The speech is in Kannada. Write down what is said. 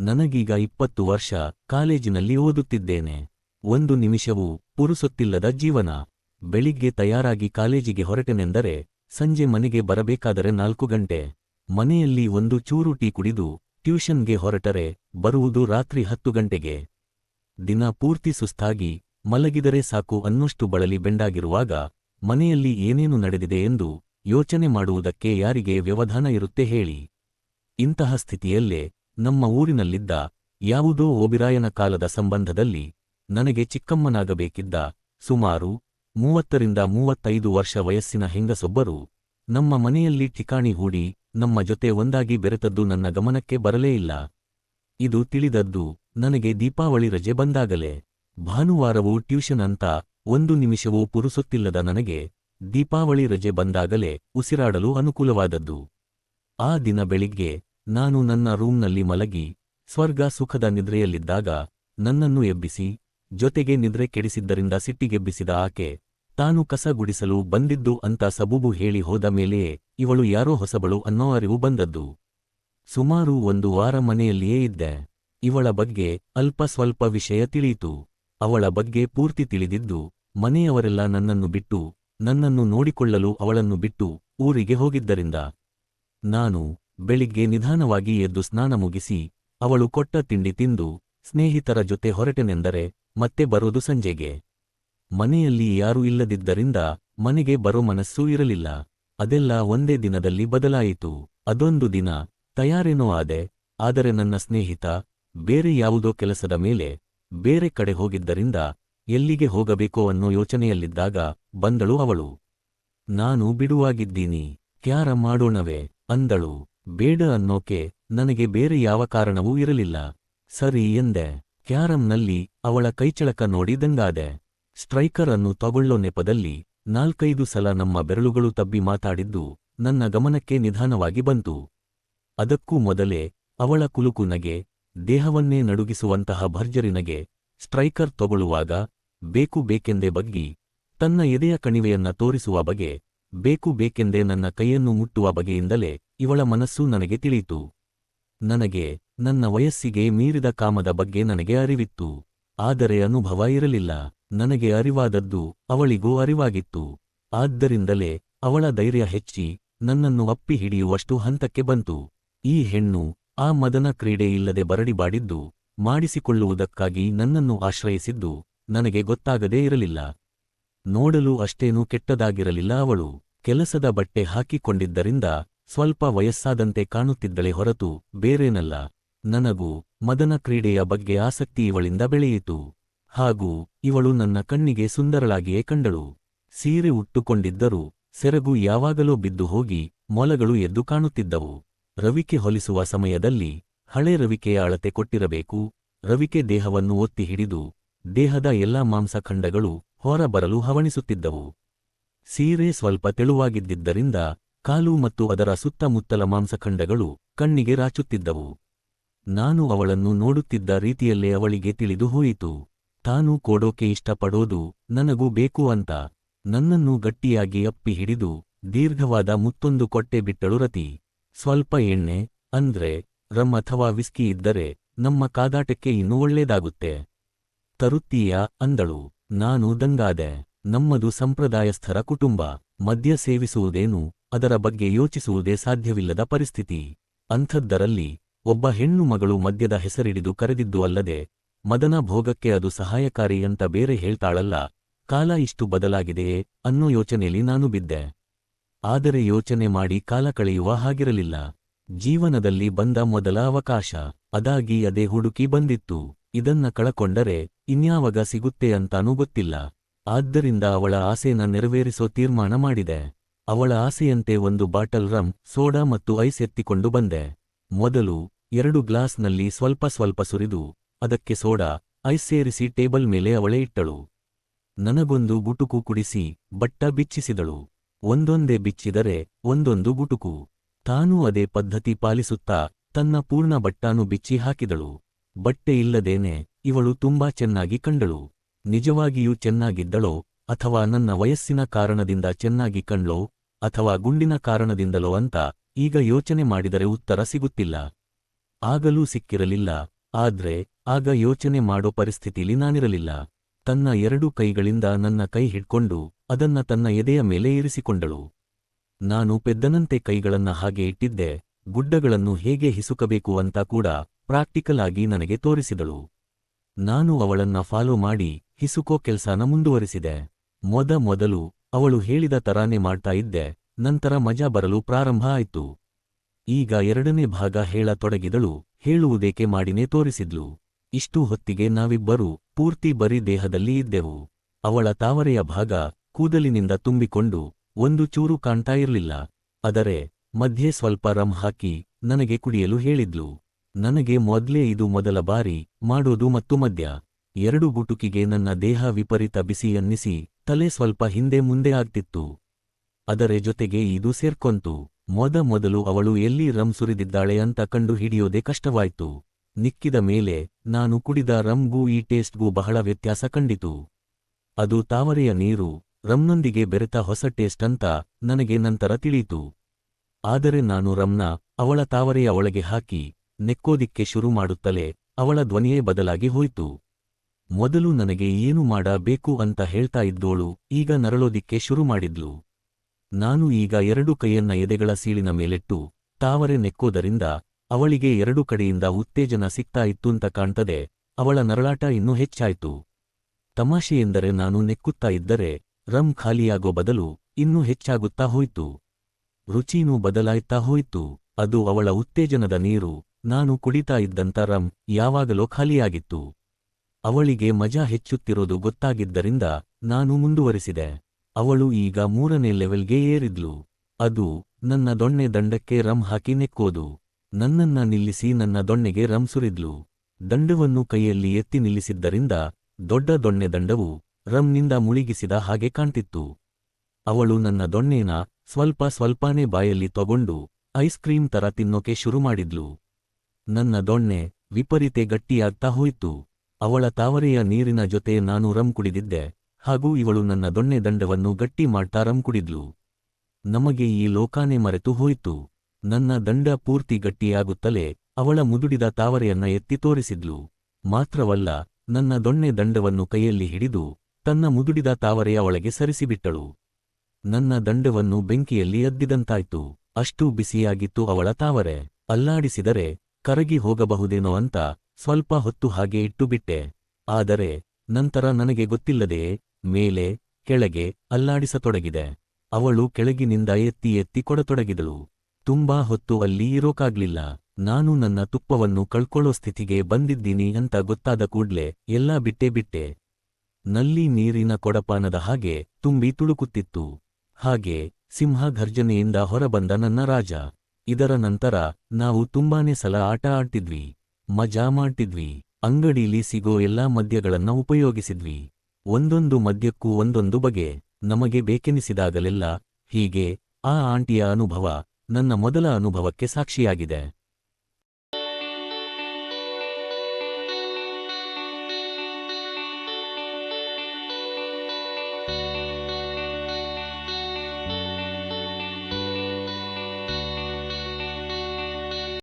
ನನಗೀಗ ಇಪ್ಪತ್ತು ವರ್ಷ ಕಾಲೇಜಿನಲ್ಲಿ ಓದುತ್ತಿದ್ದೇನೆ. ಒಂದು ನಿಮಿಷವೂ ಪುರುಸೊತ್ತಿಲ್ಲದ ಜೀವನ. ಬೆಳಿಗ್ಗೆ ತಯಾರಾಗಿ ಕಾಲೇಜಿಗೆ ಹೊರಟೆನೆಂದರೆ ಸಂಜೆ ಮನೆಗೆ ಬರಬೇಕಾದರೆ ನಾಲ್ಕು ಗಂಟೆ. ಮನೆಯಲ್ಲಿ ಒಂದು ಚೂರು ಟೀ ಕುಡಿದು ಟ್ಯೂಷನ್ಗೆ ಹೊರಟರೆ ಬರುವುದು ರಾತ್ರಿ ಹತ್ತು ಗಂಟೆಗೆ. ದಿನ ಪೂರ್ತಿ ಸುಸ್ತಾಗಿ ಮಲಗಿದರೆ ಸಾಕು ಅನ್ನೋಷ್ಟು ಬಳಲಿ ಬೆಂಡಾಗಿರುವಾಗ ಮನೆಯಲ್ಲಿ ಏನೇನು ನಡೆದಿದೆ ಎಂದು ಯೋಚನೆ ಮಾಡುವುದಕ್ಕೆ ಯಾರಿಗೆ ವ್ಯವಧಾನ ಇರುತ್ತೆ ಹೇಳಿ. ಇಂತಹ ಸ್ಥಿತಿಯಲ್ಲೇ ನಮ್ಮ ಊರಿನಲ್ಲಿದ್ದ ಯಾವುದೋ ಓಬಿರಾಯನ ಕಾಲದ ಸಂಬಂಧದಲ್ಲಿ ನನಗೆ ಚಿಕ್ಕಮ್ಮನಾಗಬೇಕಿದ್ದ ಸುಮಾರು ಮೂವತ್ತರಿಂದ ಮೂವತ್ತೈದು ವರ್ಷ ವಯಸ್ಸಿನ ಹೆಂಗಸೊಬ್ಬರು ನಮ್ಮ ಮನೆಯಲ್ಲಿ ಠಿಕಾಣಿ ಹೂಡಿ ನಮ್ಮ ಜೊತೆ ಒಂದಾಗಿ ಬೆರೆತದ್ದು ನನ್ನ ಗಮನಕ್ಕೆ ಬರಲೇ ಇಲ್ಲ. ಇದು ತಿಳಿದದ್ದು ನನಗೆ ದೀಪಾವಳಿ ರಜೆ ಬಂದಾಗಲೇ. ಭಾನುವಾರವೂ ಟ್ಯೂಷನ್ ಅಂತ ಒಂದು ನಿಮಿಷವೂ ಪುರುಸುತ್ತಿಲ್ಲದ ನನಗೆ ದೀಪಾವಳಿ ರಜೆ ಬಂದಾಗಲೇ ಉಸಿರಾಡಲು ಅನುಕೂಲವಾದದ್ದು. ಆ ದಿನ ಬೆಳಿಗ್ಗೆ ನಾನು ನನ್ನ ರೂಮ್ನಲ್ಲಿ ಮಲಗಿ, ಸ್ವರ್ಗ ಸುಖದ ನಿದ್ರೆಯಲ್ಲಿದ್ದಾಗ ನನ್ನನ್ನು ಎಬ್ಬಿಸಿ, ಜೊತೆಗೆ ನಿದ್ರೆ ಕೆಡಿಸಿದ್ದರಿಂದ ಸಿಟ್ಟಿಗೆಬ್ಬಿಸಿದ ಆಕೆ ತಾನು ಕಸ ಗುಡಿಸಲು ಬಂದಿದ್ದು ಅಂತ ಸಬೂಬು ಹೇಳಿ ಹೋದ ಮೇಲೆಯೇ ಇವಳು ಯಾರೋ ಹೊಸಬಳು ಅನ್ನೋ ಅರಿವು ಬಂದದ್ದು. ಸುಮಾರು ಒಂದು ವಾರ ಮನೆಯಲ್ಲಿಯೇ ಇದ್ದೆ. ಇವಳ ಬಗ್ಗೆ ಅಲ್ಪ ಸ್ವಲ್ಪ ವಿಷಯ ತಿಳಿಯಿತು. ಅವಳ ಬಗ್ಗೆ ಪೂರ್ತಿ ತಿಳಿದಿದ್ದು, ಮನೆಯವರೆಲ್ಲ ನನ್ನನ್ನು ಬಿಟ್ಟು, ನನ್ನನ್ನು ನೋಡಿಕೊಳ್ಳಲು ಅವಳನ್ನು ಬಿಟ್ಟು ಊರಿಗೆ ಹೋಗಿದ್ದರಿಂದ. ನಾನು ಬೆಳಿಗ್ಗೆ ನಿಧಾನವಾಗಿ ಎದ್ದು ಸ್ನಾನ ಮುಗಿಸಿ, ಅವಳು ಕೊಟ್ಟ ತಿಂಡಿ ತಿಂದು, ಸ್ನೇಹಿತರ ಜೊತೆ ಹೊರಟೆನೆಂದರೆ ಮತ್ತೆ ಬರೋದು ಸಂಜೆಗೆ. ಮನೆಯಲ್ಲಿ ಯಾರೂ ಇಲ್ಲದಿದ್ದರಿಂದ ಮನೆಗೆ ಬರೋ ಮನಸ್ಸೂ ಇರಲಿಲ್ಲ. ಅದೆಲ್ಲ ಒಂದೇ ದಿನದಲ್ಲಿ ಬದಲಾಯಿತು. ಅದೊಂದು ದಿನ ತಯಾರೇನೋ ಆದೆ, ಆದರೆ ನನ್ನ ಸ್ನೇಹಿತ ಬೇರೆ ಯಾವುದೋ ಕೆಲಸದ ಮೇಲೆ ಬೇರೆ ಕಡೆ ಹೋಗಿದ್ದರಿಂದ ಎಲ್ಲಿಗೆ ಹೋಗಬೇಕೋ ಅನ್ನೋ ಯೋಚನೆಯಲ್ಲಿದ್ದಾಗ ಬಂದಳು ಅವಳು. ನಾನು ಬಿಡುವಾಗಿದ್ದೀನಿ. ಕ್ಯಾರ ಮಾಡೋಣವೇ? ಅಂದಳು. ಬೇಡ ಅನ್ನೋಕೆ ನನಗೆ ಬೇರೆ ಯಾವ ಕಾರಣವೂ ಇರಲಿಲ್ಲ. ಸರಿ ಎಂದೆ. ಕ್ಯಾರಂನಲ್ಲಿ ಅವಳ ಕೈಚಳಕ ನೋಡಿ ದಂಗಾದೆ. ಸ್ಟ್ರೈಕರ್ ಅನ್ನು ತಗೊಳ್ಳೋ ನೆಪದಲ್ಲಿ ನಾಲ್ಕೈದು ಸಲ ನಮ್ಮ ಬೆರಳುಗಳು ತಬ್ಬಿ ಮಾತಾಡಿದ್ದು ನನ್ನ ಗಮನಕ್ಕೆ ನಿಧಾನವಾಗಿ ಬಂತು. ಅದಕ್ಕೂ ಮೊದಲೇ ಅವಳ ಕುಲುಕು ನಗೆ, ದೇಹವನ್ನೇ ನಡುಗಿಸುವಂತಹ ಭರ್ಜರಿನಗೆ ಸ್ಟ್ರೈಕರ್ ತಗೊಳ್ಳುವಾಗ ಬೇಕು ಬೇಕೆಂದೇ ಬಗ್ಗಿ, ತನ್ನ ಎದೆಯ ಕಣಿವೆಯನ್ನ ತೋರಿಸುವ ಬಗೆ ಬೇಕು ಬೇಕೆಂದೇ ನನ್ನ ಕೈಯನ್ನು ಮುಟ್ಟುವ ಬಗೆಯಿಂದಲೇ ಇವಳ ಮನಸ್ಸು ನನಗೆ ತಿಳಿಯಿತು. ನನಗೆ ನನ್ನ ವಯಸ್ಸಿಗೆ ಮೀರಿದ ಕಾಮದ ಬಗ್ಗೆ ನನಗೆ ಅರಿವಿತ್ತು. ಆದರೆ ಅನುಭವ ಇರಲಿಲ್ಲ. ನನಗೆ ಅರಿವಾದದ್ದು ಅವಳಿಗೂ ಅರಿವಾಗಿತ್ತು. ಆದ್ದರಿಂದಲೇ ಅವಳ ಧೈರ್ಯ ಹೆಚ್ಚಿ ನನ್ನನ್ನು ಅಪ್ಪಿ ಹಿಡಿಯುವಷ್ಟು ಹಂತಕ್ಕೆ ಬಂತು. ಈ ಹೆಣ್ಣು ಆ ಮದನ ಕ್ರೀಡೆ ಇಲ್ಲದೆ ಬರಡಿಬಾಡಿದ್ದು ಮಾಡಿಸಿಕೊಳ್ಳುವುದಕ್ಕಾಗಿ ನನ್ನನ್ನು ಆಶ್ರಯಿಸಿದ್ದು ನನಗೆ ಗೊತ್ತಾಗದೇ ಇರಲಿಲ್ಲ. ನೋಡಲು ಅಷ್ಟೇನೂ ಕೆಟ್ಟದಾಗಿರಲಿಲ್ಲ ಅವಳು. ಕೆಲಸದ ಬಟ್ಟೆ ಹಾಕಿಕೊಂಡಿದ್ದರಿಂದ ಸ್ವಲ್ಪ ವಯಸ್ಸಾದಂತೆ ಕಾಣುತ್ತಿದ್ದಳೆ ಹೊರತು ಬೇರೇನಲ್ಲ. ನನಗೂ ಮದನ ಕ್ರೀಡೆಯ ಬಗ್ಗೆ ಆಸಕ್ತಿ ಇವಳಿಂದ ಬೆಳೆಯಿತು. ಹಾಗೂ ಇವಳು ನನ್ನ ಕಣ್ಣಿಗೆ ಸುಂದರಳಾಗಿಯೇ ಕಂಡಳು. ಸೀರೆ ಉಟ್ಟುಕೊಂಡಿದ್ದರೂ ಸೆರಗು ಯಾವಾಗಲೋ ಬಿದ್ದು ಹೋಗಿ ಮೊಲಗಳು ಎದ್ದು ಕಾಣುತ್ತಿದ್ದವು. ರವಿಕೆ ಹೊಲಿಸುವ ಸಮಯದಲ್ಲಿ ಹಳೆ ರವಿಕೆಯ ಅಳತೆ ಕೊಟ್ಟಿರಬೇಕು. ರವಿಕೆ ದೇಹವನ್ನು ಒತ್ತಿ ಹಿಡಿದು ದೇಹದ ಎಲ್ಲಾ ಮಾಂಸಖಂಡಗಳು ಹೊರಬರಲು ಹವಣಿಸುತ್ತಿದ್ದವು. ಸೀರೆ ಸ್ವಲ್ಪ ತೆಳುವಾಗಿದ್ದಿದ್ದರಿಂದ ಕಾಲು ಮತ್ತು ಅದರ ಸುತ್ತಮುತ್ತಲ ಮಾಂಸಖಂಡಗಳು ಕಣ್ಣಿಗೆ ರಾಚುತ್ತಿದ್ದವು. ನಾನು ಅವಳನ್ನು ನೋಡುತ್ತಿದ್ದ ರೀತಿಯಲ್ಲೇ ಅವಳಿಗೆ ತಿಳಿದು ಹೋಯಿತು. ತಾನು ಕೊಡೋಕೆ ಇಷ್ಟಪಡೋದು ನನಗೂ ಬೇಕು ಅಂತ. ನನ್ನನ್ನು ಗಟ್ಟಿಯಾಗಿ ಅಪ್ಪಿ ಹಿಡಿದು ದೀರ್ಘವಾದ ಮುತ್ತೊಂದು ಕೊಟ್ಟೆ ಬಿಟ್ಟಳು ರತಿ. ಸ್ವಲ್ಪ ಎಣ್ಣೆ, ಅಂದ್ರೆ ರಮ್ ಅಥವಾ ವಿಸ್ಕಿ ಇದ್ದರೆ ನಮ್ಮ ಕಾದಾಟಕ್ಕೆ ಇನ್ನೂ ಒಳ್ಳೇದಾಗುತ್ತೆ. ತರುತ್ತೀಯಾ ಅಂದಳು. ನಾನು ದಂಗಾದೆ. ನಮ್ಮದು ಸಂಪ್ರದಾಯಸ್ಥರ ಕುಟುಂಬ. ಮದ್ಯ ಸೇವಿಸುವುದೇನು? ಅದರ ಬಗ್ಗೆ ಯೋಚಿಸುವುದೇ ಸಾಧ್ಯವಿಲ್ಲದ ಪರಿಸ್ಥಿತಿ. ಅಂಥದ್ದರಲ್ಲಿ ಒಬ್ಬ ಹೆಣ್ಣು ಮಗಳು ಮದ್ಯದ ಹೆಸರಿಡಿದು ಕರೆದಿದ್ದು ಅಲ್ಲದೆ, ಮದನ ಭೋಗಕ್ಕೆ ಅದು ಸಹಾಯಕಾರಿ ಅಂತ ಬೇರೆ ಹೇಳ್ತಾಳಲ್ಲ, ಕಾಲ ಇಷ್ಟು ಬದಲಾಗಿದೆಯೇ ಅನ್ನೋ ಯೋಚನೆಯಲ್ಲಿ ನಾನು ಬಿದ್ದೆ. ಆದರೆ ಯೋಚನೆ ಮಾಡಿ ಕಾಲ ಕಳೆಯುವ ಹಾಗಿರಲಿಲ್ಲ. ಜೀವನದಲ್ಲಿ ಬಂದ ಮೊದಲ ಅವಕಾಶ, ಅದಾಗಿ ಅದೇ ಹುಡುಕಿ ಬಂದಿತ್ತು. ಇದನ್ನ ಕಳಕೊಂಡರೆ ಇನ್ಯಾವಾಗ ಸಿಗುತ್ತೆ ಅಂತಾನೂ ಗೊತ್ತಿಲ್ಲ. ಆದ್ದರಿಂದ ಅವಳ ಆಸೆನ ನೆರವೇರಿಸೋ ತೀರ್ಮಾನ ಮಾಡಿದೆ. ಅವಳ ಆಸೆಯಂತೆ ಒಂದು ಬಾಟಲ್ ರಮ್ ಸೋಡಾ ಮತ್ತು ಐಸ್ ಎತ್ತಿಕೊಂಡು ಬಂದೆ. ಮೊದಲು ಎರಡು ಗ್ಲಾಸ್ನಲ್ಲಿ ಸ್ವಲ್ಪ ಸ್ವಲ್ಪ ಸುರಿದು, ಅದಕ್ಕೆ ಸೋಡಾ, ಐಸ್ ಸೇರಿಸಿ ಟೇಬಲ್ ಮೇಲೆ ಅವಳೇ ಇಟ್ಟಳು. ನನಗೊಂದು ಗುಟುಕು ಕುಡಿಸಿ, ಬಟ್ಟ ಬಿಚ್ಚಿಸಿದಳು. ಒಂದೊಂದೇ ಬಿಚ್ಚಿದರೆ ಒಂದೊಂದು ಗುಟುಕು. ತಾನೂ ಅದೇ ಪದ್ಧತಿ ಪಾಲಿಸುತ್ತಾ, ತನ್ನ ಪೂರ್ಣ ಬಟ್ಟಾನು ಬಿಚ್ಚಿ ಹಾಕಿದಳು. ಬಟ್ಟೆ ಇಲ್ಲದೇನೆ ಇವಳು ತುಂಬಾ ಚೆನ್ನಾಗಿ ಕಂಡಳು. ನಿಜವಾಗಿಯೂ ಚೆನ್ನಾಗಿದ್ದಳೋ ಅಥವಾ ನನ್ನ ವಯಸ್ಸಿನ ಕಾರಣದಿಂದ ಚೆನ್ನಾಗಿ ಕಂಡ್ಲೋ ಅಥವಾ ಗುಂಡಿನ ಕಾರಣದಿಂದಲೋ ಅಂತ ಈಗ ಯೋಚನೆ ಮಾಡಿದರೆ ಉತ್ತರ ಸಿಗುತ್ತಿಲ್ಲ. ಆಗಲೂ ಸಿಕ್ಕಿರಲಿಲ್ಲ. ಆದ್ರೆ ಆಗ ಯೋಚನೆ ಮಾಡೋ ಪರಿಸ್ಥಿತಿಲಿ ನಾನಿರಲಿಲ್ಲ. ತನ್ನ ಎರಡು ಕೈಗಳಿಂದ ನನ್ನ ಕೈ ಹಿಡ್ಕೊಂಡು ಅದನ್ನ ತನ್ನ ಎದೆಯ ಮೇಲೆ ಇರಿಸಿಕೊಂಡಳು. ನಾನು ಪೆದ್ದನಂತೆ ಕೈಗಳನ್ನ ಹಾಗೆ ಇಟ್ಟಿದ್ದೆ. ಗುಡ್ಡಗಳನ್ನು ಹೇಗೆ ಹಿಸುಕಬೇಕು ಅಂತ ಕೂಡ ಪ್ರಾಕ್ಟಿಕಲ್ ಆಗಿ ನನಗೆ ತೋರಿಸಿದಳು. ನಾನು ಅವಳನ್ನ ಫಾಲೋ ಮಾಡಿ ಹಿಸುಕೋ ಕೆಲ್ಸನ ಮುಂದುವರಿಸಿದೆ. ಮೊದ ಮೊದಲು ಅವಳು ಹೇಳಿದ ತರಾನೇ ಮಾಡ್ತಾ ಇದ್ದೆ, ನಂತರ ಮಜಾ ಬರಲು ಪ್ರಾರಂಭ ಆಯ್ತು. ಈಗ ಎರಡನೇ ಭಾಗ ಹೇಳ ತೊಡಗಿದಳು ಹೇಳುವುದೇಕೆ ಮಾಡಿನೇ ತೋರಿಸಿದ್ಲು. ಇಷ್ಟು ಹೊತ್ತಿಗೆ ನಾವಿಬ್ಬರೂ ಪೂರ್ತಿ ಬರೀ ದೇಹದಲ್ಲಿ ಇದ್ದೆವು. ಅವಳ ತಾವರೆಯ ಭಾಗ ಕೂದಲಿನಿಂದ ತುಂಬಿಕೊಂಡು ಒಂದು ಚೂರು ಕಾಣ್ತಾ ಇರಲಿಲ್ಲ. ಆದರೆ ಮಧ್ಯೆ ಸ್ವಲ್ಪ ರಮ್ ಹಾಕಿ ನನಗೆ ಕುಡಿಯಲು ಹೇಳಿದ್ಲು. ನನಗೆ ಮೊದ್ಲೇ ಇದು ಮೊದಲ ಬಾರಿ ಮಾಡೋದು ಮತ್ತು ಮದ್ಯ. ಎರಡು ಗುಟುಕಿಗೆ ನನ್ನ ದೇಹ ವಿಪರೀತ ಬಿಸಿ ಅನ್ನಿಸಿ ತಲೆ ಸ್ವಲ್ಪ ಹಿಂದೆ ಮುಂದೆ ಆಗ್ತಿತ್ತು. ಅದರ ಜೊತೆಗೆ ಇದು ಸೇರ್ಕೊಂತು. ಮೊದ ಮೊದಲು ಅವಳು ಎಲ್ಲಿ ರಮ್ ಸುರಿದಿದ್ದಾಳೆ ಅಂತ ಕಂಡು ಹಿಡಿಯೋದೆ ಕಷ್ಟವಾಯ್ತು. ನಿಕ್ಕಿದ ಮೇಲೆ ನಾನು ಕುಡಿದ ರಮ್ಗೂ ಈ ಟೇಸ್ಟ್ಗೂ ಬಹಳ ವ್ಯತ್ಯಾಸ ಕಂಡಿತು. ಅದು ತಾವರೆಯ ನೀರು, ರಮ್ನೊಂದಿಗೆ ಬೆರೆತ ಹೊಸ ಟೇಸ್ಟ್ ಅಂತ ನನಗೆ ನಂತರ ತಿಳಿಯಿತು. ಆದರೆ ನಾನು ರಮ್ನ ಅವಳ ತಾವರೆಯ ಒಳಗೆ ಹಾಕಿ, ನೆಕ್ಕೋದಿಕ್ಕೆ ಶುರು ಮಾಡುತ್ತಲೇ ಅವಳ ಧ್ವನಿಯೇ ಬದಲಾಗಿ ಹೋಯ್ತು. ಮೊದಲು ನನಗೆ ಏನು ಮಾಡಬೇಕು ಅಂತ ಹೇಳ್ತಾ ಇದ್ದೋಳು, ಈಗ ನರಳೋದಿಕ್ಕೆ ಶುರು ಮಾಡಿದ್ಲು. ನಾನು ಈಗ ಎರಡು ಕೈಯನ್ನ ಎದೆಗಳ ಸೀಳಿನ ಮೇಲೆಟ್ಟು, ತಾವರೆ ನೆಕ್ಕೋದರಿಂದ, ಅವಳಿಗೆ ಎರಡು ಕಡೆಯಿಂದ ಉತ್ತೇಜನ ಸಿಗ್ತಾ ಇತ್ತೂಂತ ಕಾಣ್ತದೆ, ಅವಳ ನರಳಾಟ ಇನ್ನೂ ಹೆಚ್ಚಾಯ್ತು. ತಮಾಷೆಯೆಂದರೆ ನಾನು ನೆಕ್ಕುತ್ತಾ ಇದ್ದರೆ ರಮ್ ಖಾಲಿಯಾಗೋ ಬದಲು, ಇನ್ನೂ ಹೆಚ್ಚಾಗುತ್ತಾ ಹೋಯ್ತು. ರುಚಿನೂ ಬದಲಾಯ್ತಾ ಹೋಯ್ತು, ಅದು ಅವಳ ಉತ್ತೇಜನದ ನೀರು, ನಾನು ಕುಡಿತಾ ಇದ್ದಂತ ರಮ್ ಯಾವಾಗಲೋ ಖಾಲಿಯಾಗಿತ್ತು. ಅವಳಿಗೆ ಮಜಾ ಹೆಚ್ಚುತ್ತಿರೋದು ಗೊತ್ತಾಗಿದ್ದರಿಂದ ನಾನು ಮುಂದುವರಿಸಿದೆ. ಅವಳು ಈಗ ಮೂರನೇ ಲೆವೆಲ್ಗೆ ಏರಿದ್ಲು. ಅದು ನನ್ನ ದೊಣ್ಣೆ ದಂಡಕ್ಕೆ ರಂ ಹಾಕಿ ನೆಕ್ಕೋದು. ನನ್ನನ್ನ ನಿಲ್ಲಿಸಿ ನನ್ನ ದೊಣ್ಣೆಗೆ ರಂ ಸುರಿದ್ಲು. ದಂಡವನ್ನು ಕೈಯಲ್ಲಿ ಎತ್ತಿ ನಿಲ್ಲಿಸಿದ್ದರಿಂದ ದೊಡ್ಡ ದೊಣ್ಣೆ ದಂಡವು ರಂನಿಂದ ಮುಳುಗಿಸಿದ ಹಾಗೆ ಕಾಣ್ತಿತ್ತು. ಅವಳು ನನ್ನ ದೊಣ್ಣೆನ ಸ್ವಲ್ಪ ಸ್ವಲ್ಪಾನೇ ಬಾಯಲ್ಲಿ ತಗೊಂಡು ಐಸ್ ಕ್ರೀಂ ತರ ತಿನ್ನೋಕೆ ಶುರು ಮಾಡಿದ್ಲು. ನನ್ನ ದೊಣ್ಣೆ ವಿಪರೀತೆ ಗಟ್ಟಿಯಾಗ್ತಾ ಹೋಯ್ತು. ಅವಳ ತಾವರೆಯ ನೀರಿನ ಜೊತೆ ನಾನು ರಂ ಕುಡಿದಿದ್ದೆ, ಹಾಗೂ ಇವಳು ನನ್ನ ದೊಣ್ಣೆ ದಂಡವನ್ನು ಗಟ್ಟಿ ಮಾಡ್ತಾ ರಂ ಕುಡಿದ್ಲು. ನಮಗೆ ಈ ಲೋಕಾನೆ ಮರೆತು ಹೋಯಿತು. ನನ್ನ ದಂಡ ಪೂರ್ತಿ ಗಟ್ಟಿಯಾಗುತ್ತಲೇ ಅವಳ ಮುದುಡಿದ ತಾವರೆಯನ್ನ ಎತ್ತಿ ತೋರಿಸಿದ್ಲು. ಮಾತ್ರವಲ್ಲ, ನನ್ನ ದೊಣ್ಣೆ ದಂಡವನ್ನು ಕೈಯಲ್ಲಿ ಹಿಡಿದು ತನ್ನ ಮುದುಡಿದ ತಾವರೆಯ ಒಳಗೆ ಸರಿಸಿಬಿಟ್ಟಳು. ನನ್ನ ದಂಡವನ್ನು ಬೆಂಕಿಯಲ್ಲಿ ಎದ್ದಿದಂತಾಯ್ತು. ಅಷ್ಟೂ ಬಿಸಿಯಾಗಿತ್ತು ಅವಳ ತಾವರೆ. ಅಲ್ಲಾಡಿಸಿದರೆ ಕರಗಿ ಹೋಗಬಹುದೇನೋ ಅಂತ ಸ್ವಲ್ಪ ಹೊತ್ತು ಹಾಗೆ ಇಟ್ಟುಬಿಟ್ಟೆ. ಆದರೆ ನಂತರ ನನಗೆ ಗೊತ್ತಿಲ್ಲದೆಯೇ ಮೇಲೆ, ಕೆಳಗೆ ಅಲ್ಲಾಡಿಸತೊಡಗಿದೆ. ಅವಳು ಕೆಳಗಿನಿಂದ ಎತ್ತಿ ಎತ್ತಿ ಕೊಡತೊಡಗಿದಳು. ತುಂಬಾ ಹೊತ್ತು ಅಲ್ಲಿ ಇರೋಕಾಗ್ಲಿಲ್ಲ. ನಾನು ನನ್ನ ತುಪ್ಪವನ್ನು ಕಳ್ಕೊಳ್ಳೋ ಸ್ಥಿತಿಗೆ ಬಂದಿದ್ದೀನಿ ಅಂತ ಗೊತ್ತಾದ ಕೂಡ್ಲೆ ಎಲ್ಲಾ ಬಿಟ್ಟೆ ಬಿಟ್ಟೆ. ನಲ್ಲಿ ನೀರಿನ ಕೊಡಪಾನದ ಹಾಗೆ ತುಂಬಿ ತುಳುಕುತ್ತಿತ್ತು. ಹಾಗೆ ಸಿಂಹ ಘರ್ಜನೆಯಿಂದ ಹೊರಬಂದ ನನ್ನ ರಾಜ. ಇದರ ನಂತರ ನಾವು ತುಂಬಾನೇ ಸಲ ಆಟ ಆಡ್ತಿದ್ವಿ. ಮಜಾ ಮಾಡ್ತಿದ್ವಿ. ಅಂಗಡಿಲಿ ಸಿಗೋ ಎಲ್ಲಾ ಮದ್ಯಗಳನ್ನ ಉಪಯೋಗಿಸಿದ್ವಿ. ಒಂದೊಂದು ಮದ್ಯಕ್ಕೂ ಒಂದೊಂದು ಬಗೆ. ನಮಗೆ ಬೇಕೆನಿಸಿದಾಗಲೆಲ್ಲ ಹೀಗೆ ಆ ಆಂಟಿಯ ಅನುಭವ ನನ್ನ ಮೊದಲ ಅನುಭವಕ್ಕೆ ಸಾಕ್ಷಿಯಾಗಿದೆ.